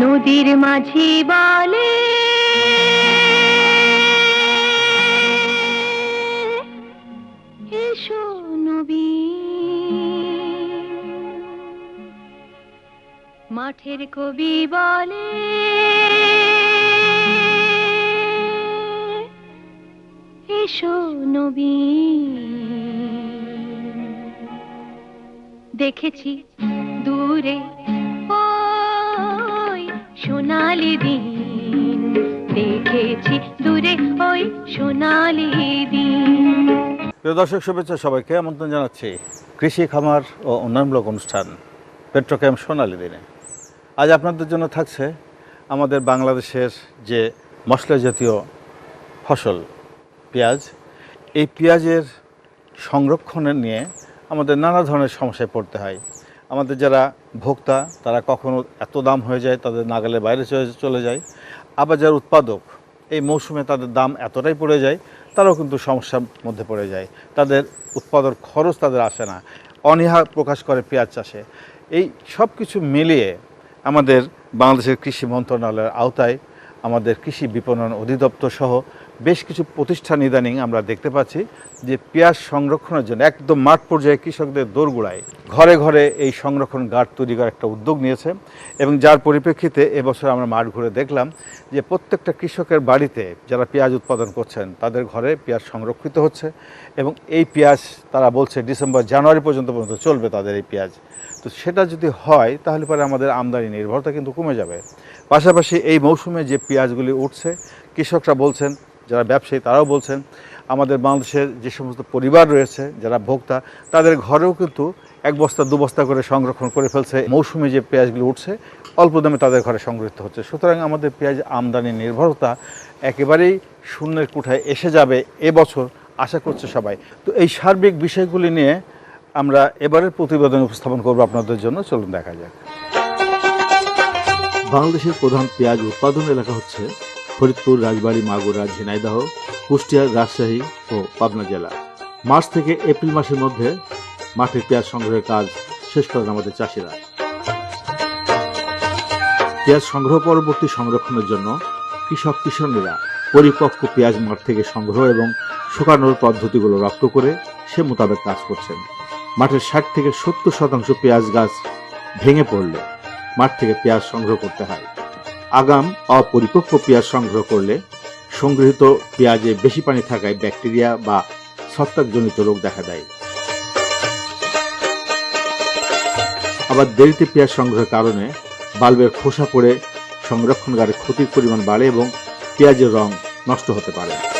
নদীর মাঝি বলে নবী। মাঠের কবি বলে এসো নবী। দেখেছি দূরে সোনালি দিন, দেখেছি দূরে ওই সোনালি দিন। প্রিয় দর্শক, শুভেচ্ছা সবাইকে। আমন্ত্রণ জানাচ্ছি কৃষি, খামার ও উন্নয়নমূলক অনুষ্ঠান পেট্রোক্যাম সোনালী দিনে। আজ আপনাদের জন্য থাকছে আমাদের বাংলাদেশের যে মশলা জাতীয় ফসল, পেঁয়াজ। এই পেঁয়াজের সংরক্ষণের নিয়ে আমাদের নানা ধরনের সমস্যায় পড়তে হয়। আমাদের যারা ভোক্তা, তারা কখনো এত দাম হয়ে যায়, তাদের নাগালের বাইরে চলে- যায় আবার যারা উৎপাদক, এই মৌসুমে তাদের দাম এতটাই পড়ে যায়, তারাও কিন্তু সমস্যার মধ্যে পড়ে যায়। তাদের উৎপাদন খরচ তাদের আসে না। অনীহা প্রকাশ করে পেঁয়াজ চাষে। এই সব কিছু মিলিয়ে আমাদের বাংলাদেশের কৃষি মন্ত্রণালয়ের আওতায় আমাদের কৃষি বিপণন অধিদপ্তর সহ বেশ কিছু প্রতিষ্ঠান ইদানিং আমরা দেখতে পাচ্ছি যে পেঁয়াজ সংরক্ষণের জন্য একদম মাঠ পর্যায়ে কৃষকদের দোরগোড়ায় ঘরে ঘরে এই সংরক্ষণ গার্ড তৈরি করার একটা উদ্যোগ নিয়েছে এবং যার পরিপ্রেক্ষিতে এবছর আমরা মাঠ ঘুরে দেখলাম যে প্রত্যেকটা কৃষকের বাড়িতে যারা পেঁয়াজ উৎপাদন করছেন, তাদের ঘরে পেঁয়াজ সংরক্ষিত হচ্ছে এবং এই পেঁয়াজ তারা বলছে ডিসেম্বর, জানুয়ারি পর্যন্ত পর্যন্ত চলবে তাদের এই পেঁয়াজ। তো সেটা যদি হয়, তাহলে পরে আমাদের আমদানি নির্ভরতা কিন্তু কমে যাবে। পাশাপাশি এই মৌসুমে যে পেঁয়াজগুলি উঠছে, কৃষকরা বলছেন যারা ব্যবসায়ী, তারাও বলছেন, আমাদের বাংলাদেশের যে সমস্ত পরিবার রয়েছে, যারা ভোক্তা, তাদের ঘরেও কিন্তু এক বস্তা, দু বস্তা করে সংরক্ষণ করে ফেলছে। মৌসুমে যে পেঁয়াজগুলি উঠছে, অল্প দামে তাদের ঘরে সংগৃহীত হচ্ছে। সুতরাং আমাদের পেঁয়াজ আমদানি নির্ভরতা একেবারেই শূন্যের কোঠায় এসে যাবে এবছর, আশা করছে সবাই। তো এই সার্বিক বিষয়গুলি নিয়ে আমরা এবারের প্রতিবেদন উপস্থাপন করব আপনাদের জন্য। চলুন দেখা যাক। বাংলাদেশের প্রধান পেঁয়াজ উৎপাদন এলাকা হচ্ছে ফরিদপুর, রাজবাড়ী, মাগুরা, ঝিনাইদহ, কুষ্টিয়া, রাজশাহী ও পাবনা জেলা। মার্চ থেকে এপ্রিল মাসের মধ্যে মাঠে পেঁয়াজ সংগ্রহের কাজ শেষ করেন আমাদের চাষিরা। পেঁয়াজ সংগ্রহ পরবর্তী সংরক্ষণের জন্য কৃষক, কিষণীরা পরিপক্ক পেঁয়াজ মাঠ থেকে সংগ্রহ এবং শুকানোর পদ্ধতিগুলো রপ্ত করে সে মোতাবেক কাজ করছেন। মাঠের ষাট থেকে সত্তর শতাংশ পেঁয়াজ গাছ ভেঙে পড়লে মাঠ থেকে পেঁয়াজ সংগ্রহ করতে হয়। আগাম অপরিপক্ক পেঁয়াজ সংগ্রহ করলে সংগৃহীত পেঁয়াজে বেশি পানি থাকায় ব্যাকটেরিয়া বা ছত্রাকজনিত রোগ দেখা দেয়। আবার দেরিতে পেঁয়াজ সংগ্রহের কারণে বাল্বের খোসা পড়ে সংরক্ষণগারে ক্ষতির পরিমাণ বাড়ে এবং পেঁয়াজের রং নষ্ট হতে পারে।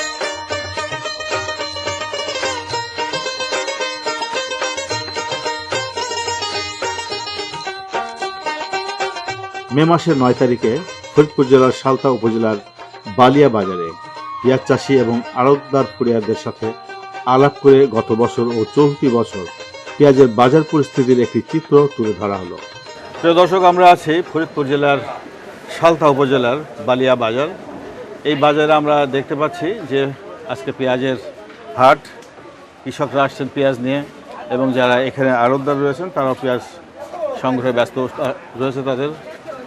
মে মাসের নয় তারিখে ফরিদপুর জেলার সালতা উপজেলার বালিয়া বাজারে পেঁয়াজ চাষি এবং আড়তদার ফুরিয়ারদের সাথে আলাপ করে গত বছর ও চলতি বছর পেঁয়াজের বাজার পরিস্থিতির একটি চিত্র তুলে ধরা হলো। প্রিয় দর্শক, আমরা আছি ফরিদপুর জেলার সালতা উপজেলার বালিয়া বাজার। এই বাজারে আমরা দেখতে পাচ্ছি যে আজকে পেঁয়াজের হাট, কৃষকরা আসছেন পেঁয়াজ নিয়ে এবং যারা এখানে আড়তদার রয়েছেন, তারাও পেঁয়াজ সংগ্রহে ব্যস্ত রয়েছে তাদের।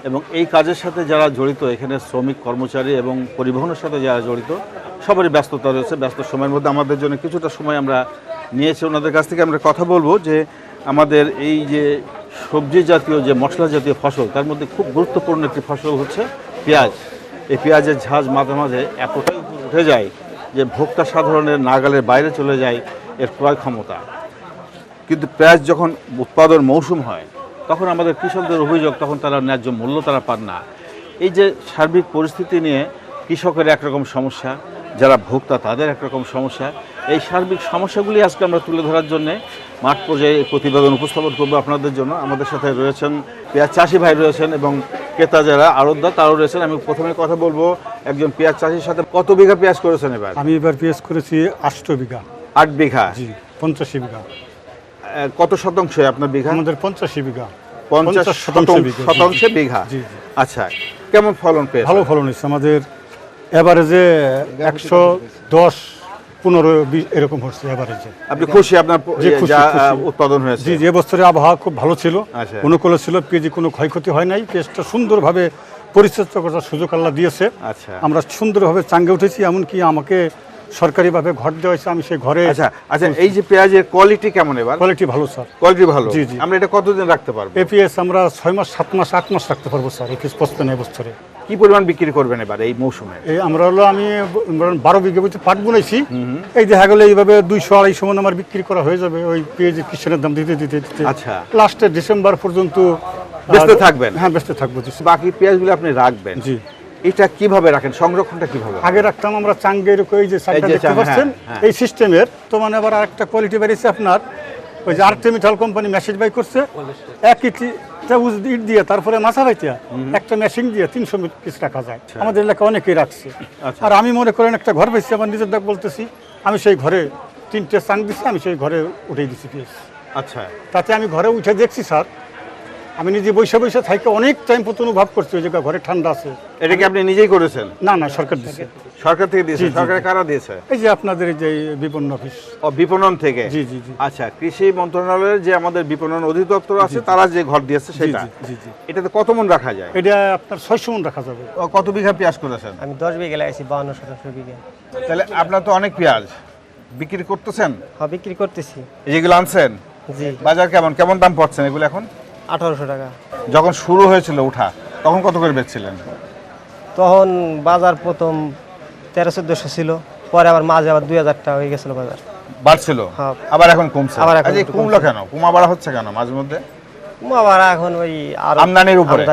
এবং এই কাজের সাথে যারা জড়িত, এখানে শ্রমিক, কর্মচারী এবং পরিবহনের সাথে যারা জড়িত, সবারই ব্যস্ততা রয়েছে। ব্যস্ত সময়ের মধ্যে আমাদের জন্য কিছুটা সময় আমরা নিয়েছি। ওনাদের কাছ থেকে আমরা কথা বলব যে, আমাদের এই যে সবজি জাতীয়, যে মশলা জাতীয় ফসল, তার মধ্যে খুব গুরুত্বপূর্ণ একটি ফসল হচ্ছে পেঁয়াজ। এই পেঁয়াজের ঝাঁজ মাঝে মাঝে এতটাই উঠে যায় যে, ভোক্তা সাধারণের নাগালের বাইরে চলে যায় এর ক্রয় ক্ষমতা। কিন্তু পেঁয়াজ যখন উৎপাদন মৌসুম হয় তখন আমাদের কৃষকদের অভিযোগ তখন তারা ন্যায্য মূল্য তারা পান না। এই যে সার্বিক পরিস্থিতি নিয়ে কৃষকের একরকম সমস্যা যারা ভোক্তা তাদের একরকম সমস্যা এই সার্বিক সমস্যাগুলি আজকে আমরা তুলে ধরার জন্য মাঠ পর্যায়ে প্রতিবেদন উপস্থাপন করব আপনাদের জন্য। আমাদের সাথে রয়েছেন পেঁয়াজ চাষি ভাই রয়েছেন এবং ক্রেতা যারা আড়তদার তারাও রয়েছেন। আমি প্রথমে কথা বলব একজন পেঁয়াজ চাষির সাথে। কত বিঘা পেঁয়াজ করেছেন এবার? আমি এবার পেঁয়াজ করেছি আষ্ট বিঘা। আট বিঘা? জি পঞ্চাশি বিঘা। কত শতাংশ আপনার বিঘা? আমাদের পঞ্চাশি বিঘা। পঞ্চাশ শতাংশ বিঘা, আচ্ছা কেমন ফলন পেয়েছে ভালো ফলন হয়েছে। আমাদের এভারেজে একশো দশ পনেরো বিশ এরকম হচ্ছে এভারেজে আপনি খুশি আপনার প- জি, খুশি, যা খুশি। আহ, উৎপাদন হয়েছে? জি যে বছরে আবহাওয়া খুব ভালো ছিল। আচ্ছা। অনুকূলে ছিল পেঁয়াজি কোনো ক্ষয়ক্ষতি হয় নাই। পেঁয়াজটা সুন্দরভাবে পরিচর্যা করার সুযোগ আল্লাহ দিয়েছে। আচ্ছা। আমরা সুন্দরভাবে চাঙ্গে উঠেছি এমনকি আমাকে সরকারিভাবে ঘর দেওয়া হয়েছে আমি সেই ঘরে আচ্ছা আচ্ছা এই যে পেঁয়াজের কোয়ালিটি কেমন এবার? কোয়ালিটি ভালো স্যার কোয়ালিটি ভালো? জি, জি। আমরা এটা কতদিন রাখতে পারব? এপিএস আমরা ছয় মাস সাত মাস আট মাস রাখতে পারব স্যার এপিএস পঁচপান্ন বছরে। কি পরিমাণ বিক্রি করবেন এবার এই মৌসুমে? এই আমরা হলো আমি বারো বিঘে বলছি পাট বুনেছি। এই দেখা গেলো এইভাবে দুইশো আড়াইশো মন আমার বিক্রি করা হয়ে যাবে ওই পেঁয়াজের কিষানের দাম দিতে দিতে দিতে। আচ্ছা। লাস্টে ডিসেম্বর পর্যন্ত ব্যস্ত থাকবেন? হ্যাঁ ব্যস্ত থাকব বাকি পেঁয়াজগুলো আপনি রাখবেন? জি। এটা কীভাবে রাখেন? সংরক্ষণটা কীভাবে? আগে রাখতাম আমরা চাঙ্গে এরকম এই যে চাঙ্গা দেখতে পাচ্ছেন? হ্যাঁ, হ্যাঁ। এই সিস্টেমের। তো মানে আবার আরেকটা কোয়ালিটি বেরিয়েছে আপনার। ওই যে আর্টেমিটাল কোম্পানি মেসেজ বাই করছে। এক ইটি ইট দিয়ে তারপরে মাছা ভাইতিয়া। একটা মেশিন দিয়ে তিনশো পিস রাখা যায়। আমাদের এলাকা অনেকেই রাখছে। আচ্ছা। আর আমি মনে করেন একটা ঘর পেয়েছি আমার নিজের দেখ বলতেছি আমি সেই ঘরে তিনটে চাং দিছি আমি সেই ঘরে উঠে দিছি পিস আচ্ছা। তাতে আমি ঘরে উঠে দেখছি স্যার আমি নিজে বৈশা বৈশা থাইকে অনেক টাইম পর্যন্ত অনুভব করছি ওই জায়গা ঘরে ঠান্ডা আছে। এটা কি আপনি নিজেই করেছেন? না না সরকার দিচ্ছে সরকার থেকে দিয়েছে সরকার কারা দিয়েছে? এই যে আপনাদের যে বিপণন অফিস। ও বিপণন থেকে? জি, জি, জি। আচ্ছা কৃষি মন্ত্রণালয়ের যে আমাদের বিপণন অধিদপ্তর আছে তারা যে ঘর দিয়েছে সেটা? জি, জি। এটাতে কত মন রাখা যায়? এটা আপনার ছয়শো মন রাখা যাবে। ও, কত বিঘা পেঁয়াজ করেছেন? আমি দশ বিঘে লাগাইছি বাউন্ন শতাংশ বিঘে। তাহলে আপনার তো অনেক পেঁয়াজ। বিক্রি করতেছেন? হ্যাঁ বিক্রি করতেছি। যেগুলো আনছেন? জি। বাজার কেমন? কেমন দাম পড়ছেন এগুলো এখন? আঠারোশো টাকা। যখন শুরু হয়েছিল উঠা তখন কত করে বেচছিলেন? তখন বাজার প্রথম তেরো চোদ্দোশো ছিল পরে আবার মাঝে আবার দুই হাজার টাকা হয়ে গেছিল বাজার। বাড়ছিল? হ্যাঁ। আবার এখন কমছে? আবার এখন আচ্ছা, কমলো কেন? কমা বাড়া হচ্ছে কেন মাঝে মধ্যে? আবার এখন ওই আমদানির উপরে?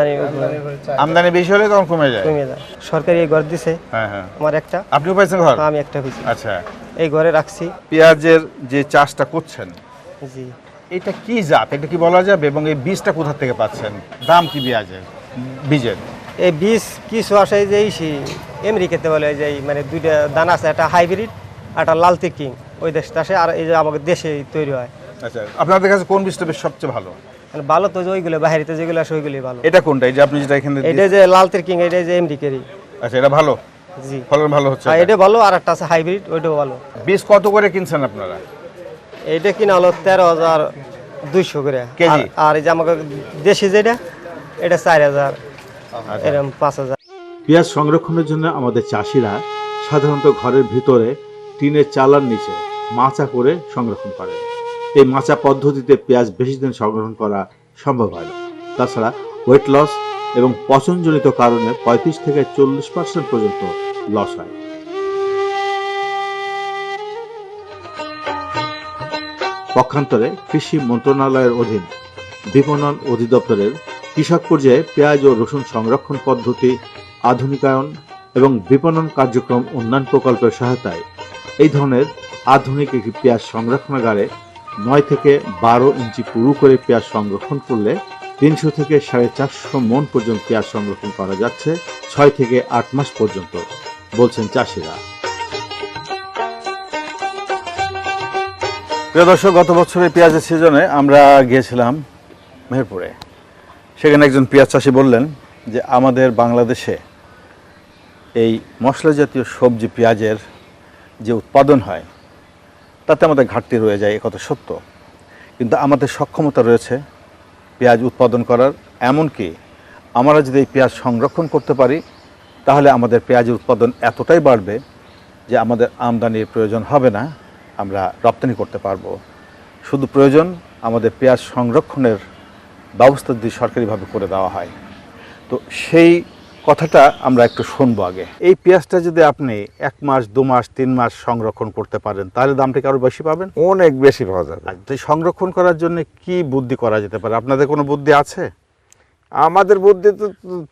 আমদানি বেশি হলে তখন কমে যায়। কমে যায়। সরকারি এই ঘর দিছে হ্যাঁ হ্যাঁ। আমার একটা। আপনিও পাইছেন ঘর? আমি একটা আচ্ছা। এই ঘরে রাখছি। পেঁয়াজের যে চাষটা করছেন জি। এটা কি জাত? এটা কি বলা যাবে? এবং এই বীজটা কোথা থেকে পাচ্ছেন? দাম কি পেঁয়াজের বীজের? এই বীজ কিছু আসে যে আমেরিকাতে বলে যে মানে দুইটা দানা আছে একটা হাইব্রিড একটা লালতি কিং। ওই দেশটা আসে আর এই যে আমাদের দেশে তৈরি হয়। আচ্ছা আপনাদের কাছে কোন বীজটা বেশ সবচেয়ে ভালো? মানে ভালো তো যে ওইগুলো বাহিরিতে যেগুলো আসে ওইগুলোই ভালো। এটা কোনটা? এই যে আপনি যেটা এখানে এটা যে লালতির কিং এটা যে আমেরিকারই। আচ্ছা এটা ভালো? জি। ফলন ভালো হচ্ছে এটা। এটা ভালো আর একটা আছে হাইব্রিড ওইটাও ভালো। বীজ কত করে কিনছেন আপনারা? এইটা কিনা হলো তেরো হাজার দুইশো করে। কেজি? আর- এই যে আমাকে দেশি যেটা এটা চার হাজার এরকম পাঁচ হাজার। পেঁয়াজ সংরক্ষণের জন্য আমাদের চাষিরা সাধারণত ঘরের ভিতরে টিনের চালার নিচে মাচা করে সংরক্ষণ করে। এই মাচা পদ্ধতিতে পেঁয়াজ বেশি দিন সংরক্ষণ করা সম্ভব হয় না। তাছাড়া ওয়েট লস এবং পচনজনিত কারণে পঁয়ত্রিশ থেকে চল্লিশ পার্সেন্ট পর্যন্ত লস হয়। পক্ষান্তরে কৃষি মন্ত্রণালয়ের অধীন বিপণন অধিদপ্তরের কৃষক পর্যায়ে পেঁয়াজ ও রসুন সংরক্ষণ পদ্ধতি, আধুনিকায়ন এবং বিপণন কার্যক্রম উন্নয়ন প্রকল্পের সহায়তায় এই ধরনের আধুনিক একটি পেঁয়াজ সংরক্ষণাগারে নয় থেকে বারো ইঞ্চি পুরু করে পেঁয়াজ সংরক্ষণ করলে তিনশো থেকে সাড়ে চারশো মন পর্যন্ত পেঁয়াজ সংরক্ষণ করা যাচ্ছে ছয় থেকে আট মাস পর্যন্ত, বলছেন চাষিরা। প্রিয় দর্শক, গত বছরের পেঁয়াজের সিজনে আমরা গিয়েছিলাম মেহেরপুরে। সেখানে একজন পেঁয়াজ চাষি বললেন যে, আমাদের বাংলাদেশে এই মশলা জাতীয় সবজি পেঁয়াজের যে উৎপাদন হয়, তাতে আমাদের ঘাটতি রয়ে যায়, এ কথা সত্য। কিন্তু আমাদের সক্ষমতা রয়েছে পেঁয়াজ উৎপাদন করার। এমনকি আমরা যদি এই পেঁয়াজ সংরক্ষণ করতে পারি, তাহলে আমাদের পেঁয়াজের উৎপাদন এতটাই বাড়বে যে, আমাদের আমদানির প্রয়োজন হবে না। আমরা রপ্তানি করতে পারব। শুধু প্রয়োজন আমাদের পেঁয়াজ সংরক্ষণের ব্যবস্থা যদি সরকারিভাবে করে দেওয়া হয়। তো সেই কথাটা আমরা একটু শুনব আগে। এই পেঁয়াজটা যদি আপনি এক মাস দু মাস তিন মাস সংরক্ষণ করতে পারেন তাহলে দামটা কি আরও বেশি পাবেন? অনেক বেশি পাওয়া যাবে। আর তো সংরক্ষণ করার জন্য কি বুদ্ধি করা যেতে পারে? আপনাদের কোনো বুদ্ধি আছে? আমাদের বুদ্ধি তো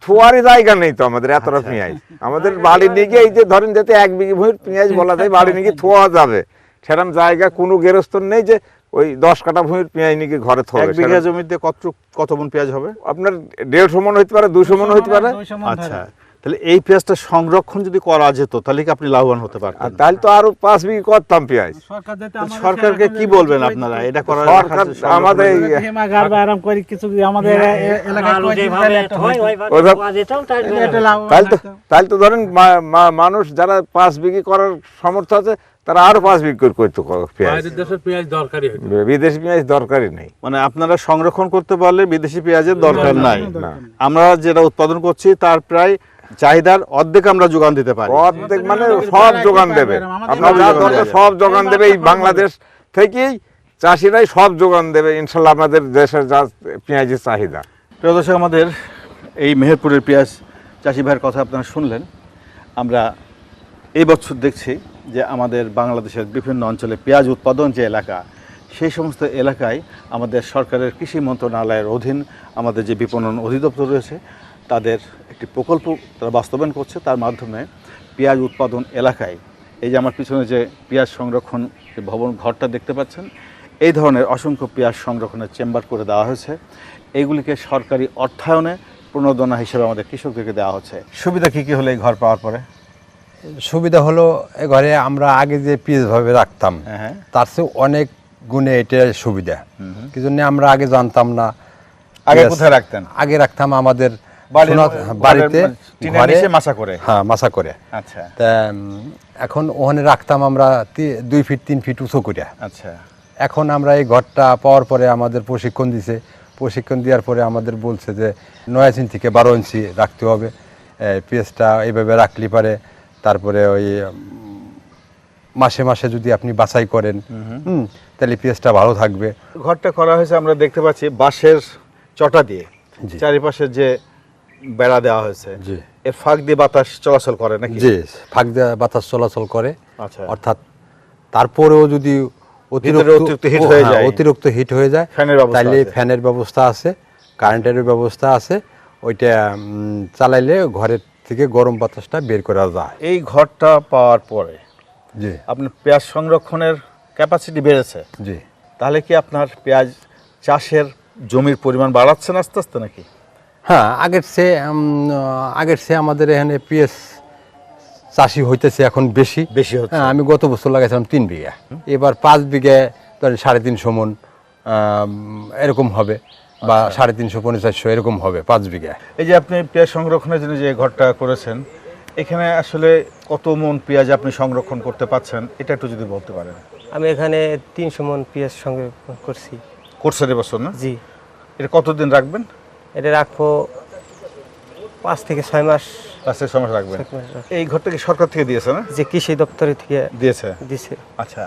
থোয়ারই জায়গা নেই তো আমাদের এতটা আচ্ছা। পেঁয়াজ। আমাদের বাড়ি নিয়ে গিয়ে এই যে ধরেন যাতে এক বিঘি ভূমির পেঁয়াজ বলা যায় বাড়ি নিয়ে গিয়ে থোয়া যাবে। সেরকম জায়গা কোনো গেরস্ত নেই যে ওই দশ কাটা ভূমির পেঁয়াজ নিয়ে ঘরে এক বিঘা জমিতে কত কত মন পেঁয়াজ হবে? আপনার দেড়শো মন হইতে পারে দুশো মন হইতে পারে। আচ্ছা তাহলে এই পেঁয়াজটা সংরক্ষণ যদি করা যেত তাহলে কি আপনি লাভবান হতে আর পারতেন তাহলে তো আরও পাঁচ বিঘি করতাম পেঁয়াজ। সরকারকে কি বলবেন আপনারা? এটা করার সরকার আমাদের এই- হিমাগার বা এরকম করে কিছু যদি আমাদের করেছে তাহলে একটা হয়তো। ওইভাবে এটা লাভবান তাহলে তো তাহলে তো ধরেন মা- মা- মানুষ যারা পাঁচ বিঘি করার সামর্থ্য আছে তারা আরও পাঁচ বিক্রি করে করতো পেঁয়াজ। বিদেশি পেঁয়াজ দরকারই নেই। মানে আপনারা সংরক্ষণ করতে পারলে বিদেশি পেঁয়াজের দরকার নাই। আমরা যেটা উৎপাদন করছি তার প্রায় চাহিদার অর্ধেক আমরা যোগান দিতে পারি। অর্ধেক মানে সব যোগান দেবে। আপনার যা দরকার সব যোগান দেবে এই বাংলাদেশ থেকেই চাষিরাই সব যোগান দেবে। ইনশাল্লাহ আমাদের দেশের যা পেঁয়াজের চাহিদা। প্রিয় দর্শক আমাদের এই মেহেরপুরের পেঁয়াজ চাষি ভাইয়ের কথা আপনারা শুনলেন। আমরা এই বছর দেখছি যে আমাদের বাংলাদেশের বিভিন্ন অঞ্চলে পেঁয়াজ উৎপাদন যে এলাকা, সেই সমস্ত এলাকায় আমাদের সরকারের কৃষি মন্ত্রণালয়ের অধীন আমাদের যে বিপণন অধিদপ্তর রয়েছে, তাদের একটি প্রকল্প তারা বাস্তবায়ন করছে। তার মাধ্যমে পেঁয়াজ উৎপাদন এলাকায়, এই যে আমার পিছনে যে পেঁয়াজ সংরক্ষণ যে ভবন ঘরটা দেখতে পাচ্ছেন, এই ধরনের অসংখ্য পেঁয়াজ সংরক্ষণের চেম্বার করে দেওয়া হয়েছে। এইগুলিকে সরকারি অর্থায়নে প্রণোদনা হিসেবে আমাদের কৃষকদেরকে দেওয়া হচ্ছে। সুবিধা কী কী হলে এই ঘর পাওয়ার পরে? সুবিধা হলো এ ঘরে আমরা আগে যে পিস ভাবে রাখতাম হ্যাঁ হ্যাঁ। তার চেয়ে অনেক গুণে এটা সুবিধা। কি জন্য আমরা আগে জানতাম না আগে কোথায় রাখতেন? আগে রাখতাম আমাদের বাড়িতে ঘরে- নিচে করে? হ্যাঁ মাছা করে। আচ্ছা। তা এখন ওখানে রাখতাম আমরা দুই ফিট তিন ফিট উঁচু করে। আচ্ছা। এখন আমরা এই ঘরটা পাওয়ার পরে আমাদের প্রশিক্ষণ দিছে। প্রশিক্ষণ দেওয়ার পরে আমাদের বলছে যে নয় ইঞ্চি থেকে বারো ইঞ্চি রাখতে হবে। পেঁয়াজটা এইভাবে রাখলে পারে। তারপরে ওই মাসে মাসে যদি আপনি বাছাই করেন হুম তাহলে পেঁয়াজটা ভালো থাকবে। ঘরটা করা হয়েছে আমরা দেখতে পাচ্ছি বাঁশের চটা দিয়ে। জি। চারিপাশে যে বেড়া দেওয়া হয়েছে জি। এর ফাঁক দিয়ে বাতাস চলাচল করে নাকি? যে ফাঁক দিয়ে বাতাস চলাচল করে। আচ্ছা। অর্থাৎ তারপরেও যদি অতিরিক্ত হিট হয়ে হ্যাঁ, যায়। অতিরিক্ত হিট হয়ে যায় ফ্যানের ব্যবস্থা তাইলে ফ্যানের ব্যবস্থা আছে কারেন্টের ব্যবস্থা আছে। ওইটা চালাইলে ঘরের থেকে গরম বাতাসটা বের করা যায়। এই ঘরটা পাওয়ার পরে জি। আপনার পেঁয়াজ সংরক্ষণের ক্যাপাসিটি বেড়েছে। জি। তাহলে কি আপনার পেঁয়াজ চাষের জমির পরিমাণ বাড়াচ্ছেন আস্তে আস্তে নাকি? হ্যাঁ আগের উম, আগের চেয়ে আমাদের এখানে পিএস চাষি হইতেছে এখন বেশি। বেশি হচ্ছে। হ্যাঁ, আমি গত বছর লাগাইছিলাম তিন বিঘা। এবার পাঁচ বিঘে ধরেন সাড়ে তিনশো মন এরকম হবে। বা। সাড়ে তিনশো পনেরো চারশো এরকম হবে পাঁচ বিঘা। এই যে আপনি পেঁয়াজ সংরক্ষণের জন্য যে ঘরটা করেছেন এখানে আসলে কত মন পেঁয়াজ আপনি সংরক্ষণ করতে পাচ্ছেন এটা একটু যদি বলতে পারেন। আমি এখানে তিনশো মন পেঁয়াজ সংরক্ষণ করছি। করছেন এবছর না? জি। এটা কতদিন রাখবেন? এটা রাখব পাঁচ থেকে ছয় মাস। সময় রাখবেন। ছয় মাস রাখব। এই ঘরটা কি সরকার থেকে দিয়েছে না? যে কৃষি দপ্তরে থেকে দিয়েছে। দিছে। আচ্ছা।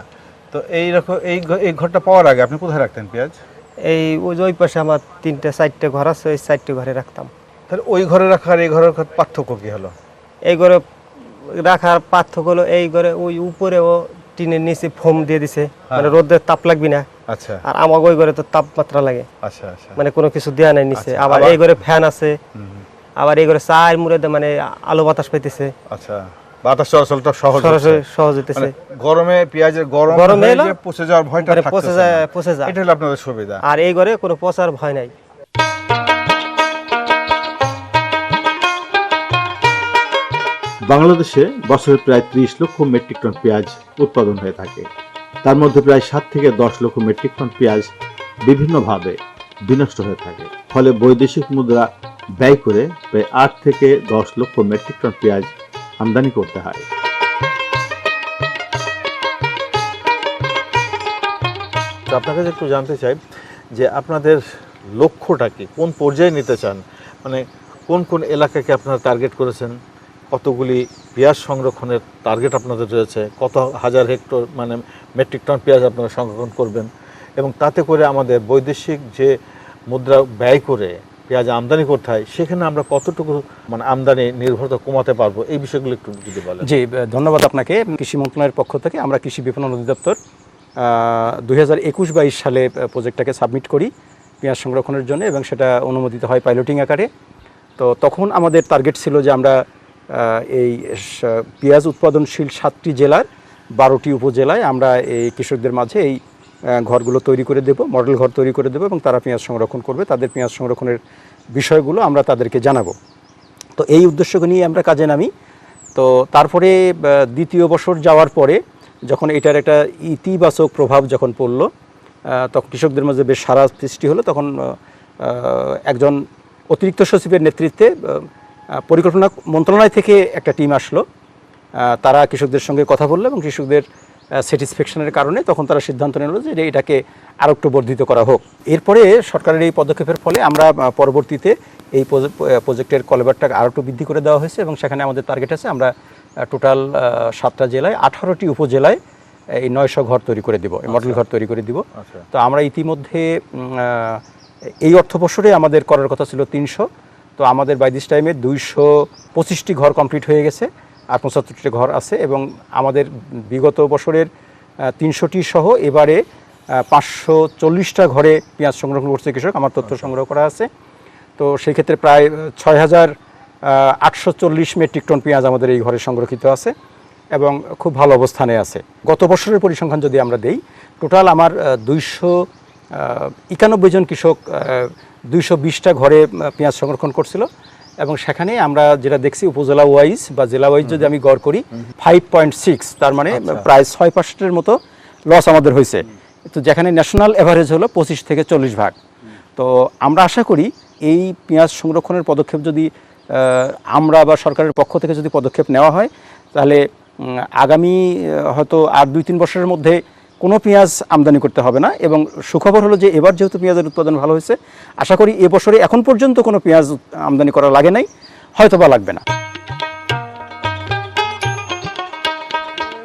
তো এই রকম এই এই ঘরটা পাওয়ার আগে আপনি কোথায় রাখতেন পেঁয়াজ? এই ওই ওই পাশে আমার তিনটে চারটে ঘর আছে ওই চারটে ঘরে রাখতাম। তাহলে ওই ঘরে রাখার এই ঘরে রাখার পার্থক্য কি হলো? এই ঘরে রাখার পার্থক্য হলো এই ঘরে ওই উপরেও টিনের নিচে ফোম দিয়ে দিছে মানে রোদের তাপ লাগবে না। আচ্ছা। আর আমার ওই ঘরে তো তাপমাত্রা লাগে। আচ্ছা আচ্ছা। মানে কোনো কিছু দেয়া নাই নিচে। আচ্ছা, আবার আবার- এই ঘরে ফ্যান আছে। আবার এই ঘরে চার মুড়ে মানে আলো বাতাস পাইতেছে। আচ্ছা। বাতাস চলাচলটা সহজ সহজ হইতেছে। মানে গরমে পেঁয়াজের গরম গরমে হয়ে পচে যাওয়ার ভয়টা মানে পচে যায় পচে যায়। এটা হলো আপনাদের সুবিধা। আর এই ঘরে কোনো পচার ভয় নাই। বাংলাদেশে বছরে প্রায় ত্রিশ লক্ষ মেট্রিক টন পেঁয়াজ উৎপাদন হয়ে থাকে। তার মধ্যে প্রায় সাত থেকে দশ লক্ষ মেট্রিক টন পেঁয়াজ বিভিন্নভাবে বিনষ্ট হয়ে থাকে। ফলে বৈদেশিক মুদ্রা ব্যয় করে প্রায় আট থেকে দশ লক্ষ মেট্রিক টন পেঁয়াজ আমদানি করতে হয়। তো আপনার কাছে একটু জানতে চাই যে আপনাদের লক্ষ্যটা কি? কোন পর্যায়ে নিতে চান? মানে কোন কোন এলাকাকে আপনারা টার্গেট করেছেন? কতগুলি পেঁয়াজ সংরক্ষণের টার্গেট আপনাদের রয়েছে? কত হাজার হেক্টর মানে মেট্রিক টন পেঁয়াজ আপনারা সংরক্ষণ করবেন? এবং তাতে করে আমাদের বৈদেশিক যে মুদ্রা ব্যয় করে পেঁয়াজ আমদানি করতে হয়, সেখানে আমরা কতটুকু মানে আমদানি নির্ভরতা কমাতে পারব? এই বিষয়গুলো একটু যদি বলেন। জি ধন্যবাদ আপনাকে। কৃষি মন্ত্রণালয়ের পক্ষ থেকে আমরা কৃষি বিপণন অধিদপ্তর দুই হাজার একুশ বাইশ সালে প্রজেক্টটাকে সাবমিট করি পেঁয়াজ সংরক্ষণের জন্য এবং সেটা অনুমোদিত হয় পাইলটিং আকারে। তো তখন আমাদের টার্গেট ছিল যে আমরা এই পেঁয়াজ উৎপাদনশীল সাতটি জেলার বারোটি উপজেলায় আমরা এই কৃষকদের মাঝে এই ঘরগুলো তৈরি করে দেব মডেল ঘর তৈরি করে দেবো এবং তারা পেঁয়াজ সংরক্ষণ করবে। তাদের পেঁয়াজ সংরক্ষণের বিষয়গুলো আমরা তাদেরকে জানাব। তো এই উদ্দেশ্যকে নিয়ে আমরা কাজে নামি। তো তারপরে দ্বিতীয় বছর যাওয়ার পরে যখন এটার একটা ইতিবাচক প্রভাব যখন পড়ল তখন কৃষকদের মধ্যে বেশ সারা সৃষ্টি হলো। তখন একজন অতিরিক্ত সচিবের নেতৃত্বে পরিকল্পনা মন্ত্রণালয় থেকে একটা টিম আসলো। তারা কৃষকদের সঙ্গে কথা বলল এবং কৃষকদের স্যাটিসফ্যাকশনের কারণে তখন তারা সিদ্ধান্ত নিল যে এটাকে আরও একটু বর্ধিত করা হোক। এরপরে সরকারের এই পদক্ষেপের ফলে আমরা পরবর্তীতে এই প্রজেক্টের কলেবারটাকে আরও একটু বৃদ্ধি করে দেওয়া হয়েছে এবং সেখানে আমাদের টার্গেট আছে আমরা টোটাল সাতটা জেলায় আঠারোটি উপজেলায় এই নয়শো ঘর তৈরি করে দিব এই মডেল ঘর তৈরি করে দিব। তো আমরা ইতিমধ্যে এই অর্থ বছরে আমাদের করার কথা ছিল তিনশো। তো আমাদের বাই দিস টাইমে দুইশো পঁচিশটি ঘর কমপ্লিট হয়ে গেছে। আর পঁচাত্তরটি ঘর আছে এবং আমাদের বিগত বছরের তিনশোটি সহ এবারে পাঁচশো চল্লিশটা ঘরে পেঁয়াজ সংরক্ষণ করছে কৃষক আমার তথ্য সংগ্রহ করা আছে। তো সেই ক্ষেত্রে প্রায় ছয় হাজার আটশো চল্লিশ মেট্রিক টন পেঁয়াজ আমাদের এই ঘরে সংরক্ষিত আছে এবং খুব ভালো অবস্থানে আছে। গত বছরের পরিসংখ্যান যদি আমরা দেই টোটাল আমার দুইশো একানব্বই জন কৃষক দুইশো বিশটা ঘরে পেঁয়াজ সংরক্ষণ করছিল। এবং সেখানে আমরা যেটা দেখছি উপজেলা ওয়াইজ বা জেলা ওয়াইজ যদি আমি গড় করি ফাইভ পয়েন্ট সিক্স তার মানে প্রায় ছয় পার্সেন্টের মতো লস আমাদের হয়েছে। তো যেখানে ন্যাশনাল অ্যাভারেজ হলো পঁচিশ থেকে চল্লিশ ভাগ। তো আমরা আশা করি এই পেঁয়াজ সংরক্ষণের পদক্ষেপ যদি আমরা বা সরকারের পক্ষ থেকে যদি পদক্ষেপ নেওয়া হয় তাহলে আগামী হয়তো আর দুই তিন বছরের মধ্যে কোনো পেঁয়াজ আমদানি করতে হবে না এবং সুখবর হলো যে এবার যেহেতু পেঁয়াজের উৎপাদন ভালো হয়েছে, আশা করি এবছরে এখন পর্যন্ত কোনো পেঁয়াজ আমদানি করা লাগে নাই হয়তো বা লাগবে না।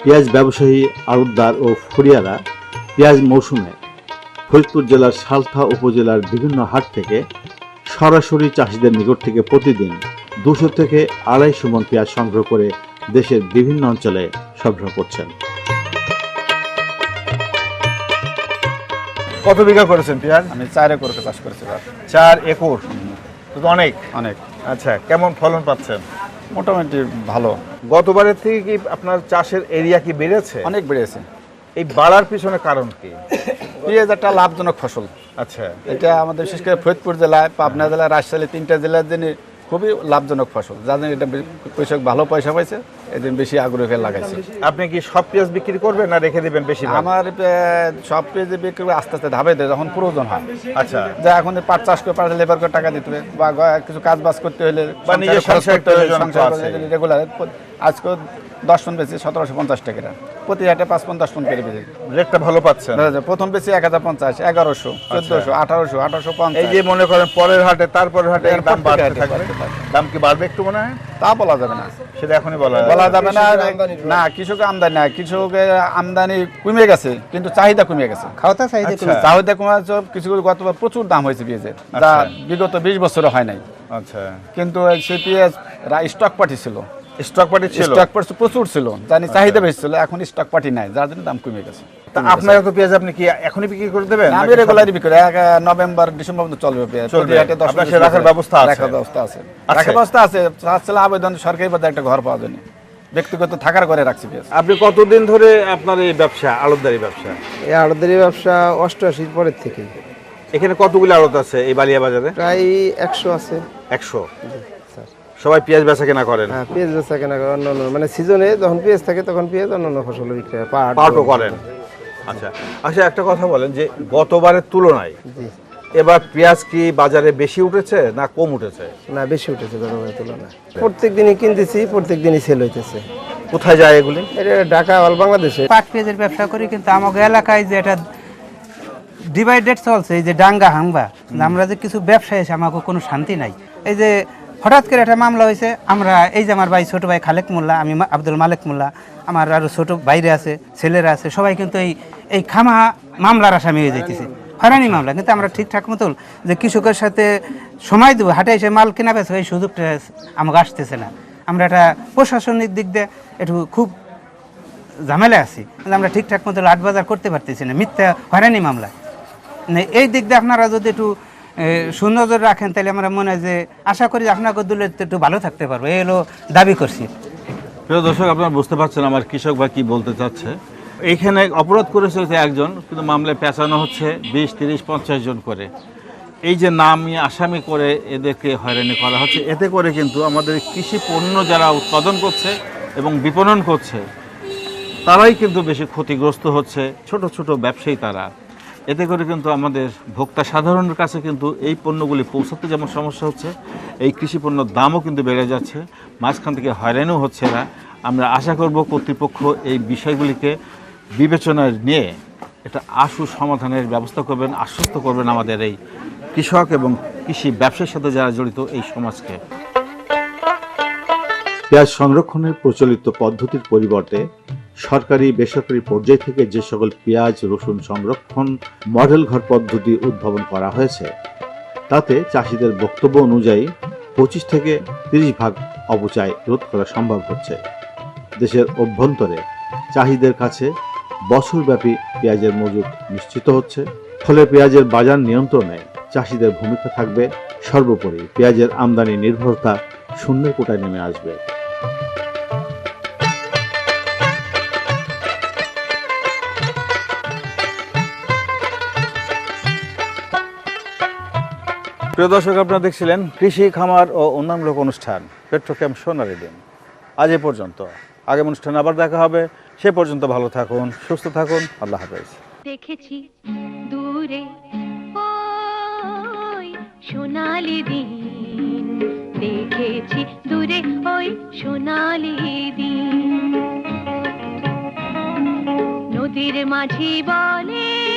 পেঁয়াজ ব্যবসায়ী আড়তদার ও ফুরিয়ারা পেঁয়াজ মৌসুমে ফরিদপুর জেলার সালথা উপজেলার বিভিন্ন হাট থেকে সরাসরি চাষিদের নিকট থেকে প্রতিদিন দুশো থেকে আড়াইশো মন পেঁয়াজ সংগ্রহ করে দেশের বিভিন্ন অঞ্চলে সরবরাহ করছেন। কত বিঘা করেছেন পেঁয়াজ? আমি চার একরকে চাষ করেছি চার একর। অনেক। অনেক। আচ্ছা কেমন ফলন পাচ্ছেন? মোটামুটি ভালো। গতবারের থেকে কি আপনার চাষের এরিয়া কি বেড়েছে? অনেক বেড়েছে। এই বাড়ার পিছনে কারণ কি? পেঁয়াজ একটা লাভজনক ফসল। আচ্ছা। এটা আমাদের বিশেষ করে ফরিদপুর জেলায় পাবনা জেলা রাজশাহী তিনটা জেলার জন্য খুবই লাভজনক ফসল। যার জন্য এটা কৃষক ভালো পয়সা পাইছে। জন্য বেশি আগ্রহ করে লাগাইছে। আপনি কি সব পেঁয়াজ বিক্রি করবেন না রেখে দিবেন বেশি আমার সব পেঁয়াজে বিক্রি করে আস্তে আস্তে ধাপে দেয় যখন প্রয়োজন হয়। আচ্ছা। যে এখন পাট চাষ করে পাট লেবার করে টাকা দিতে হবে বা কিছু কাজ বাজ করতে হলে বা নিজের সংসার প্রয়োজন তো আছে। রেগুলার আজকে দশ টন বেশি সতেরোশো পঞ্চাশ টাকা প্রতি হাটে পাঁচ পঞ্চাশ টন করে বেশি রেটটা ভালো পাচ্ছেন। প্রথম বেশি এক হাজার পঞ্চাশ এগারোশো চোদ্দশো আঠারোশো আঠারোশো পঞ্চাশ। এই যে মনে করেন পরের হাটে তারপরের হাটে দাম বাড়তে থাকবে। দাম কি বাড়বে একটু মনে হয়? তা বলা যাবে না। সেটা এখনই বলা বলা যাবে না। না কৃষকের আমদানি না। কৃষকের আমদানি কমে গেছে কিন্তু চাহিদা কমে গেছে। খাওয়াতে চাহিদা কমে- চাহিদা কমে কিছু গত প্রচুর দাম হয়েছে পেঁয়াজের যা আচ্ছা। বিগত বিশ বছরে হয় নাই। আচ্ছা। কিন্তু সেই পেঁয়াজ স্টক পার্টি ছিল। স্টক পার্টি ছিল? স্টক পার্টি প্রচুর ছিল। জানি চাহিদা বেশি ছিল এখন স্টক পার্টি নাই যার জন্য দাম কমে গেছে। তা আপনার এত পেঁয়াজ আপনি কি এখনই বিক্রি করে দেবেন? আমি রেগুলারই বিক্রি করি। নভেম্বর ডিসেম্বর পর্যন্ত চলবে পেঁয়াজ। চলবে। সে রাখার ব্যবস্থা আছে? রাখার ব্যবস্থা আছে। আছে? রাখার ব্যবস্থা আছে। চাচ্ছিলাম আবেদন সরকারি পদে একটা ঘর পাওয়া যায়নি। ব্যক্তিগত থাকার ঘরে রাখছি পেঁয়াজ আপনি কতদিন ধরে আপনার এই ব্যবসা আড়তদারি ব্যবসা? এই আড়তদারি ব্যবসা অষ্টআশির পরের থেকেই এখানে কতগুলো আড়ত আছে এই বালিয়া বাজারে? প্রায় একশো আছে। একশো? সবাই পেঁয়াজ বেচা কেনা করেন? হ্যাঁ পেঁয়াজ বেচা কেনা করে অন্য অন্য মানে সিজনে যখন পেঁয়াজ থাকে তখন পেঁয়াজ অন্যান্য ফসল বিক্রি হয় পাট পাটও করেন। আচ্ছা আচ্ছা একটা কথা বলেন যে গতবারের তুলনায় এবার পেঁয়াজ কি বাজারে বেশি উঠেছে না কম উঠেছে? না বেশি উঠেছে গতবারের তুলনায়। প্রত্যেক দিনই কিনতেছি প্রত্যেক দিনই সেল হইতেছে। কোথায় যায় এগুলি? এটা ঢাকা অল বাংলাদেশে। পাট পেঁয়াজের ব্যবসা করি কিন্তু আমাকে এলাকায় যে এটা ডিভাইডেড চলছে এই যে ডাঙ্গা হাঙ্গা আমরা যে কিছু ব্যবসায়ী আছে আমাকে কোনো শান্তি নাই। এই যে হঠাৎ করে একটা মামলা হয়েছে আমরা এই যে আমার ভাই ছোট ভাই খালেক মোল্লা আমি আব্দুল মালেক মোল্লা আমার আরও ছোট বাইরে আছে ছেলেরা আছে সবাই কিন্তু এই এই খামা মামলার আসামি হয়ে যাইতেছে। হয়রানি মামলা, কিন্তু আমরা ঠিকঠাক মতো যে কৃষকের সাথে সময় দেবো, হাটে এসে মাল কেনা বেছে এই সুযোগটা আমাকে আসতেছে না। আমরা একটা প্রশাসনিক দিক দিয়ে একটু খুব ঝামেলা আছি আমরা ঠিকঠাক মতো লাট বাজার করতে পারতেছি না, মিথ্যা হয়রানি মামলা। মানে এই দিক দিয়ে আপনারা যদি একটু সুনজর রাখেন, তাহলে আমরা মনে হয় যে আশা করি আপনাকে দিলে একটু ভালো থাকতে পারব, এই হলো দাবি করছি। প্রিয় দর্শক, আপনারা বুঝতে পারছেন আমার কৃষক ভাই কি বলতে চাচ্ছে। এইখানে অপরাধ করেছে যে একজন, কিন্তু মামলায় পেঁচানো হচ্ছে বিশ, তিরিশ, পঞ্চাশ জন করে। এই যে নামি আসামি করে এদেরকে হয়রানি করা হচ্ছে, এতে করে কিন্তু আমাদের কৃষি পণ্য যারা উৎপাদন করছে এবং বিপণন করছে, তারাই কিন্তু বেশি ক্ষতিগ্রস্ত হচ্ছে, ছোট ছোট ব্যবসায়ী তারা। এতে করে কিন্তু আমাদের ভোক্তা সাধারণের কাছে কিন্তু এই পণ্যগুলি পৌঁছাতে যেমন সমস্যা হচ্ছে, এই কৃষি পণ্যের দামও কিন্তু বেড়ে যাচ্ছে, মাঝখান থেকে হয়রানিও হচ্ছে না। আমরা আশা করব কর্তৃপক্ষ এই বিষয়গুলিকে বিবেচনায় নিয়ে এটা আশু সমাধানের ব্যবস্থা করবেন, আশ্বস্ত করবেন আমাদের এই কৃষক এবং কৃষি ব্যবসার সাথে যারা জড়িত এই সমাজকে। পেঁয়াজ সংরক্ষণের প্রচলিত পদ্ধতির পরিবর্তে সরকারি, বেসরকারি পর্যায় থেকে যে সকল পেঁয়াজ, রসুন সংরক্ষণ মডেল ঘর পদ্ধতি উদ্ভাবন করা হয়েছে, তাতে চাষিদের বক্তব্য অনুযায়ী পঁচিশ থেকে তিরিশ ভাগ অপচয় রোধ করা সম্ভব হচ্ছে। দেশের অভ্যন্তরে চাহিদার কাছে বছরব্যাপী পেঁয়াজের মজুত নিশ্চিত হচ্ছে। ফলে পেঁয়াজের বাজার নিয়ন্ত্রণে চাষিদের ভূমিকা থাকবে সর্বোপরি। পেঁয়াজের আমদানি নির্ভরতা শূন্যের কোটায় নেমে আসবে। প্রিয় দর্শক, আপনারা দেখছিলেন কৃষি, খামার ও অন্যান্যমূলক অনুষ্ঠান। পেট্রোক্যাম সোনারি দিন আজ এ পর্যন্ত। আগামী অনুষ্ঠানে আবার দেখা হবে। সে পর্যন্ত ভালো থাকুন, সুস্থ থাকুন, আল্লাহ হাফেজ। দেখেছি দূরে সোনালি দিন। দেখেছি দূরে ওই সোনালি দিন। নদীর মাঝি বলে